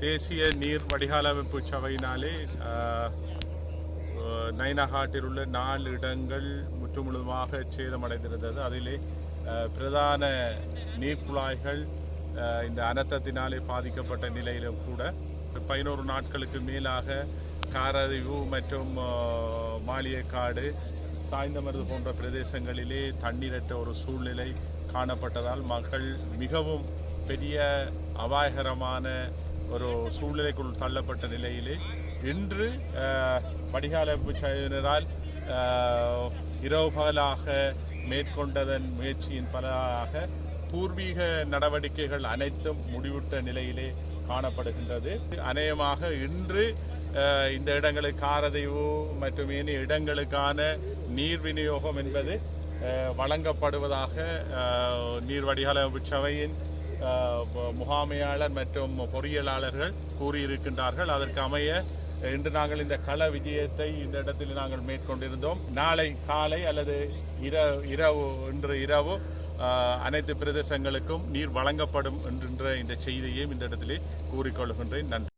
தேசிய நீர் வடிகால் அமைப்பு சபையினாலே நைனாகாட்டில் உள்ள நாலு இடங்கள் முற்றுமுழுதுமாக சேதமடைந்திருந்தது. அதிலே பிரதான நீர்க்குழாய்கள் இந்த அனர்த்தத்தினாலே பாதிக்கப்பட்ட நிலையிலும் கூட பதினோரு நாட்களுக்கு மேலாக காரறிவு மற்றும் மாளிகைக்காடு சாய்ந்தமருது போன்ற பிரதேசங்களிலே தண்ணீரற்ற ஒரு சூழ்நிலை காணப்பட்டதால் மக்கள் மிகவும் பெரிய அபாயகரமான ஒரு சூழ்நிலைக்குள் தள்ளப்பட்ட நிலையிலே இன்று அஹ், வடிகால் செயலினரால் இரவு பகலாக மேற்கொண்டதன் முயற்சியின் பலனாக பூர்வீக நடவடிக்கைகள் அனைத்தும் முடிவுற்ற நிலையிலே காணப்படுகின்றது. அநேகமாக இன்று இந்த இடங்களுக்கு காரதைவு மற்றும் ஏனைய இடங்களுக்கான நீர் விநியோகம் என்பது வழங்கப்படுவதாக நீர் வடிகால அமைப்பு சபையின் முகாமையாளர் மற்றும் பொறியியலாளர்கள் கூறியிருக்கின்றார்கள். அதற்கு அமைய இன்று நாங்கள் இந்த கள விஜயத்தை இந்த இடத்தில் நாங்கள் மேற்கொண்டிருந்தோம். நாளை காலை அல்லது இரவு இரவு இன்று இரவு அனைத்து பிரதேசங்களுக்கும் நீர் வழங்கப்படும் என்கின்ற இந்த செய்தியையும் இந்த இடத்திலே கூறிக்கொள்கின்றேன். நன்றி.